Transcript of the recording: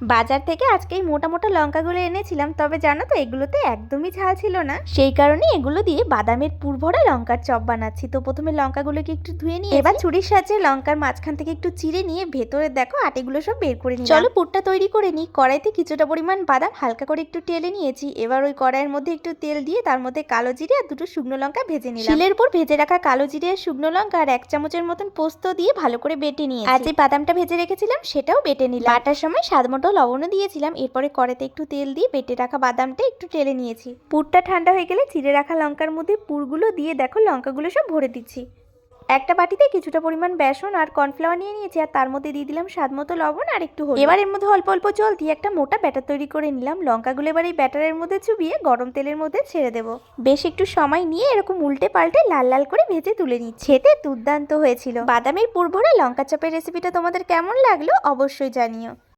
বাজার থেকে আজকে এই মোটা মোটা লঙ্কাগুলো এনেছিলাম তবে জানো তো এগুলোতে একদমই ঝাল ছিল না। সেই কারণে এগুলো দিয়ে বাদামের পুর ভরা লঙ্কার চপ বানাচ্ছি। তো প্রথমে লঙ্কাগুলোকে একটু ধুয়ে নিয়ে এবার ছুরির সাহায্যে লঙ্কার মাঝখান থেকে একটু চিড়ে নিয়ে ভেতরে দেখো আটিগুলো সব বের করে নিই চলো পুরটা তৈরি করে নিই। কড়াইতে কিছুটা পরিমাণ বাদাম হালকা করে একটু টেলে নিয়েছি। এবার ওই কড়াইয়ের মধ্যে একটু তেল দিয়ে তার মধ্যে কালো জিরে আর দুটো শুকনো লঙ্কা ভেজে নিলাম। শিলের উপর ভেজে রাখা কালো জিরে আর শুকনো লঙ্কা আর এক চামচের মতন পোস্ত দিয়ে ভালো করে বেটে নিয়ে আর যে বাদামটা ভেজে রেখেছিলাম সেটাও বেটে নিলাম। বাটার সময় স্বাদ মতো লবণও দিয়েছিলাম। এরপরে কড়াতে একটু তেল দিয়ে বেটে রাখা বাদামটা একটু টেলে নিয়েছি। পুরটা ঠান্ডা হয়ে গেলে চিড়ে রাখা লঙ্কার মধ্যে পুরগুলো দিয়ে দেখো লঙ্কাগুলো সব ভরে দিচ্ছি। একটা বাটিতে কিছুটা পরিমাণ বেসন আর কর্নফ্লাওয়ার নিয়ে নিয়েছি আর তার মধ্যে দিয়ে দিলাম স্বাদ মতো লবণ আর একটু হলুদ। এবার এর মধ্যে অল্প অল্প জল দিয়ে একটা মোটা ব্যাটার তৈরি করে নিলাম। লঙ্কাগুলো এবার এই ব্যাটারের মধ্যে চুবিয়ে গরম তেলের মধ্যে ছেড়ে দেবো। বেশ একটু সময় নিয়ে এরকম উল্টে পাল্টে লাল লাল করে ভেজে তুলে নিচ্ছি। খেতে দুর্দান্ত হয়েছিল। বাদামের পুরভরা লঙ্কা চপের রেসিপিটা তোমাদের কেমন লাগল অবশ্যই জানিও।